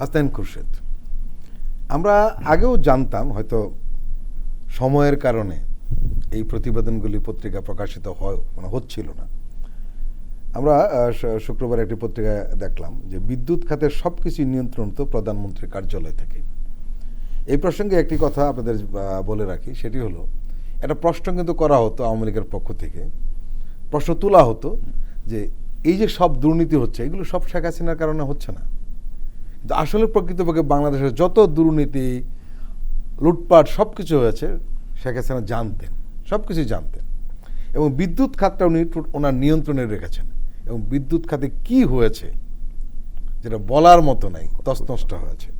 হাসনাইন খুরশেদ। আমরা আগেও জানতাম, হয়তো সময়ের কারণে এই প্রতিবেদনগুলি পত্রিকা প্রকাশিত হয় মানে হচ্ছিল না। আমরা শুক্রবার একটি পত্রিকায় দেখলাম যে বিদ্যুৎ খাতের সব কিছু নিয়ন্ত্রণ তো প্রধানমন্ত্রীর কার্যালয় থেকে। এই প্রসঙ্গে একটি কথা আপনাদের বলে রাখি, সেটি হলো, একটা প্রশ্ন কিন্তু করা হতো আওয়ামী লীগের পক্ষ থেকে। প্রশ্ন তোলা হতো যে এই যে সব দুর্নীতি হচ্ছে, এগুলো সব শেখ হাসিনার কারণে হচ্ছে না। আসলে প্রকৃতপক্ষে বাংলাদেশের যত দুর্নীতি, লুটপাট সব কিছু হয়েছে, শেখ হাসিনা জানতেন সব কিছু জানতেন। এবং বিদ্যুৎ খাতটা উনি ওনার নিয়ন্ত্রণে রেখেছেন। এবং বিদ্যুৎ খাতে কি হয়েছে, যেটা বলার মতো নাই তসনষ্ট হয়েছে।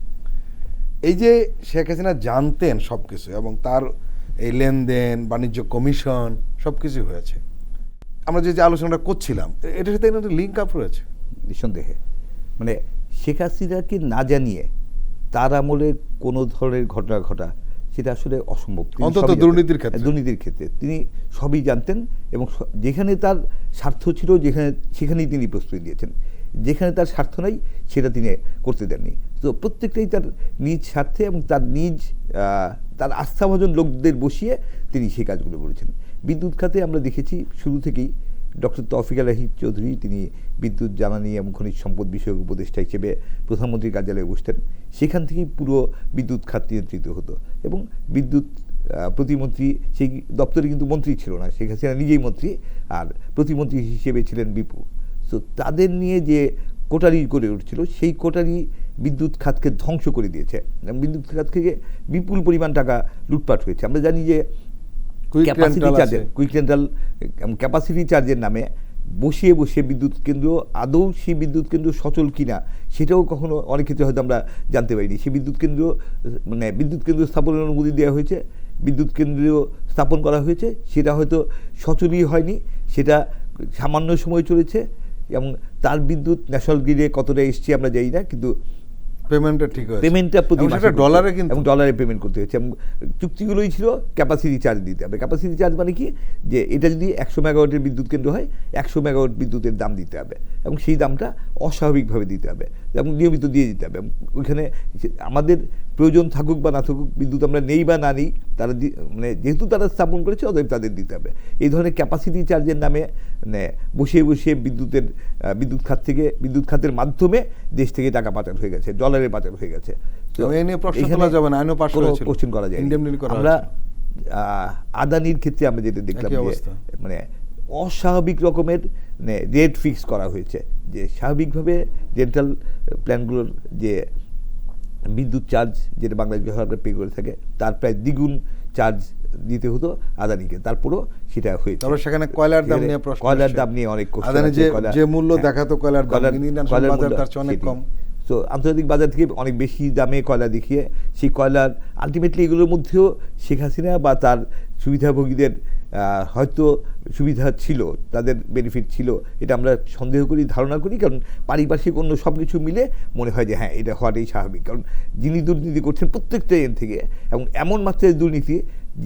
এই যে শেখ হাসিনা জানতেন সব কিছু এবং তার এই লেনদেন, বাণিজ্য কমিশন সব কিছু হয়েছে। আমরা যে যে আলোচনাটা করছিলাম এটার সাথে একটা লিঙ্ক আপ রয়েছে? নিঃসন্দেহে। মানে শেখ হাসিনাকে না জানিয়ে তার আমলে কোনো ধরনের ঘটনা ঘটা সেটা আসলে অসম্ভব। অন্তত দুর্নীতির ক্ষেত্রে। দুর্নীতির ক্ষেত্রে। তিনি সবই জানতেন এবং যেখানে তার স্বার্থ ছিল যেখানে সেখানেই তিনি প্রস্তুতি দিয়েছেন যেখানে তার স্বার্থ নাই সেটা তিনি করতে দেননি। তো প্রত্যেকটাই তার নিজ স্বার্থে এবং তার নিজ তার আস্থাভাজন লোকদের বসিয়ে তিনি সেই কাজগুলো করেছেন। বিদ্যুৎ খাতে আমরা দেখেছি শুরু থেকেই ডক্টর তৌফিক আলাহি চৌধুরী, তিনি বিদ্যুৎ, জ্বালানি এবং খনিজ সম্পদ বিষয়ক উপদেষ্টা হিসেবে প্রধানমন্ত্রীর কার্যালয়ে বসতেন সেখান থেকেই পুরো বিদ্যুৎ খাত নিয়ন্ত্রিত হতো এবং বিদ্যুৎ প্রতিমন্ত্রী, সেই দপ্তরে কিন্তু মন্ত্রী ছিল না, শেখ হাসিনা নিজেই মন্ত্রী আর প্রতিমন্ত্রী হিসেবে ছিলেন বিপু। তো তাদের নিয়ে যে কোটারি করে উঠছিল, সেই কোটারি বিদ্যুৎ খাতকে ধ্বংস করে দিয়েছে। বিদ্যুৎ খাত থেকে বিপুল পরিমাণ টাকা লুটপাট হয়েছে। আমরা জানি যে ক্যাপাসিটি চার্জের কুইক রেন্টাল ক্যাপাসিটি চার্জের নামে বসিয়ে বসিয়ে বিদ্যুৎ কেন্দ্র আদৌ সেই বিদ্যুৎ কেন্দ্র সচল কিনা সেটাও কখনো অনেক ক্ষেত্রে হয়তো আমরা জানতে পারিনি। সেই বিদ্যুৎ কেন্দ্র মানে বিদ্যুৎ কেন্দ্র স্থাপনের অনুমতি দেওয়া হয়েছে বিদ্যুৎ কেন্দ্র স্থাপন করা হয়েছে সেটা হয়তো সচলই হয়নি সেটা সামান্য সময় চলেছে এবং তার বিদ্যুৎ ন্যাশনাল গ্রিডে কতটা এসছে আমরা জানি না কিন্তু পেমেন্টটা ঠিক হয় পেমেন্টটা প্রতি মাসে ডলারে কিন্তু এবং ডলারে পেমেন্ট করতে হচ্ছে এবং চুক্তিগুলোই ছিল ক্যাপাসিটি চার্জ দিতে হবে। ক্যাপাসিটি চার্জ মানে কি? যে এটা যদি একশো মেগাওয়াটের বিদ্যুৎ কেন্দ্র হয় একশো মেগাওয়াট বিদ্যুতের দাম দিতে হবে। এবং সেই দামটা অস্বাভাবিকভাবে দিতে হবে। এবং নিয়মিত দিয়ে দিতে হবে। এবং ওইখানে আমাদের প্রয়োজন থাকুক বা না থাকুক বিদ্যুৎ আমরা নেই বা না নেই তারা মানে যেহেতু তারা স্থাপন করেছে অতএব তাদের দিতে হবে। এই ধরনের ক্যাপাসিটি চার্জের নামে মানে বসিয়ে বসিয়ে বিদ্যুতের বিদ্যুৎ খাত থেকে বিদ্যুৎ খাতের মাধ্যমে দেশ থেকে টাকা পাচার হয়ে গেছে ডলারে পাচার হয়ে গেছে। কোশ্চেন করা যায় আমরা আদানির ক্ষেত্রে আমরা যেটা দেখলাম। মানে অস্বাভাবিক রকমের মানে রেট ফিক্স করা হয়েছে। যে স্বাভাবিকভাবে রেন্টাল প্ল্যানগুলোর যে বিদ্যুৎ চার্জ যেটা বাংলাদেশ সরকার পে করে থাকে তার প্রায় দ্বিগুণ চার্জ দিতে হতো আদানিকে তারপরও সেটা হয়েছে। তারপর সেখানে কয়লার দাম নিয়ে প্রশ্ন কয়লার দাম নিয়ে অনেক আদানি যে যে মূল্য হ্যাঁ, দেখাতো কয়লার দাম বাজার তার চেয়ে অনেক কম। তো আন্তর্জাতিক বাজার থেকে অনেক বেশি দামে কয়লা দেখিয়ে সেই কয়লার আলটিমেটলি এগুলোর মধ্যেও শেখ হাসিনা বা তার সুবিধাভোগীদের হয়তো সুবিধা ছিল তাদের বেনিফিট ছিল এটা আমরা সন্দেহ করি ধারণা করি কারণ পারিপার্শ্বিক অন্য সব কিছু মিলে মনে হয় যে হ্যাঁ এটা হওয়াটাই স্বাভাবিক। কারণ যিনি দুর্নীতি করছেন প্রত্যেকটা এন থেকে এবং এমন মাত্রায় দুর্নীতি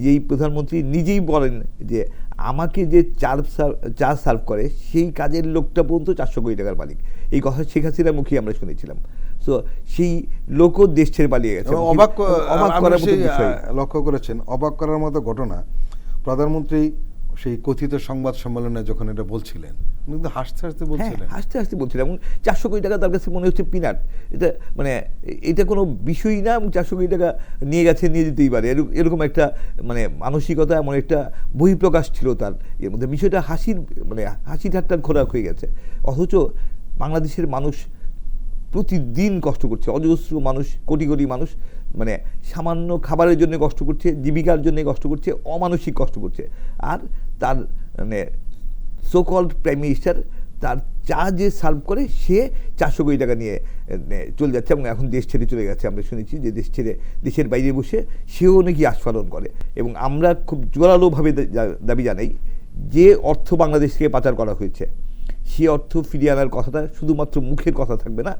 যেই প্রধানমন্ত্রী নিজেই বলেন যে আমাকে যে চার সার্ভ চা সার্ভ করে সেই কাজের লোকটা পর্যন্ত চারশো কোটি টাকার মালিক। এই কথা শেখ হাসিনার মুখে আমরা শুনেছিলাম। তো সেই লোকও দেশ ছেড়ে পালিয়ে গেছে। অবাক অবাক করার লক্ষ্য করেছেন অবাক করার মতো ঘটনা। প্রধানমন্ত্রী সেই কথিত সংবাদ সম্মেলনে যখন এটা বলছিলেন কিন্তু হাসতে হাসতে হ্যাঁ বলছিলেন। হাসতে হাসতে বলছিলেন। এবং চারশো কোটি টাকা তার কাছে মনে হচ্ছে পিনাট। এটা মানে এটা কোনো বিষয়ই না এবং চারশো কোটি টাকা নিয়ে গেছে নিয়ে যেতেই পারে। এরকম একটা মানে মানসিকতা এমন একটা বহিঃপ্রকাশ ছিল তার এর মধ্যে। বিষয়টা হাসির মানে হাসি ঠাট্টার খোরাক হয়ে গেছে। অথচ বাংলাদেশের মানুষ প্রতিদিন কষ্ট করছে। অজস্র মানুষ, কোটি কোটি মানুষ মানে সামান্য খাবারের জন্য কষ্ট করছে, জীবিকার জন্য কষ্ট করছে, অমানসিক কষ্ট করছে। আর তার মানে সোকল্ড প্রাইম মিনিস্টার তার চা যে সার্ভ করে, সে চারশো কোটি টাকা নিয়ে চলে যাচ্ছে এবং এখন দেশ ছেড়ে চলে গেছে। আমরা শুনেছি যে দেশ ছেড়ে, দেশের বাইরে বসে সেও নাকি আস্ফালন করে। এবং আমরা খুব জোরালোভাবে দাবি জানাই যে অর্থ বাংলাদেশ থেকে পাচার করা হয়েছে। সে অর্থ ফিরিয়ে আনার কথাটা শুধুমাত্র মুখের কথা থাকবে না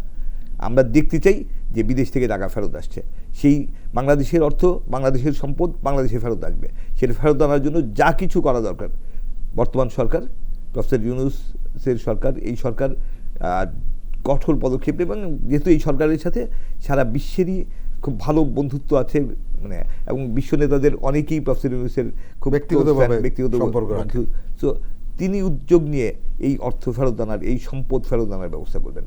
আমরা দেখতে চাই যে বিদেশ থেকে টাকা ফেরত আসছে। সেই বাংলাদেশের অর্থ বাংলাদেশের সম্পদ বাংলাদেশে ফেরত আসবে। সেটা ফেরত আনার জন্য যা কিছু করা দরকার। বর্তমান সরকার প্রফেসর ইউনুসের সরকার এই সরকার কঠোর পদক্ষেপ এবং যেহেতু এই সরকারের সাথে সারা বিশ্বেরই খুব ভালো বন্ধুত্ব আছে মানে এবং বিশ্ব নেতাদের অনেকেই প্রফেসর ইউনুসের খুব ব্যক্তিগত ব্যক্তিগত সম্পর্ক। So, তিনি উদ্যোগ নিয়ে এই অর্থ ফেরত আনার এই সম্পদ ফেরত আনার ব্যবস্থা করবেন।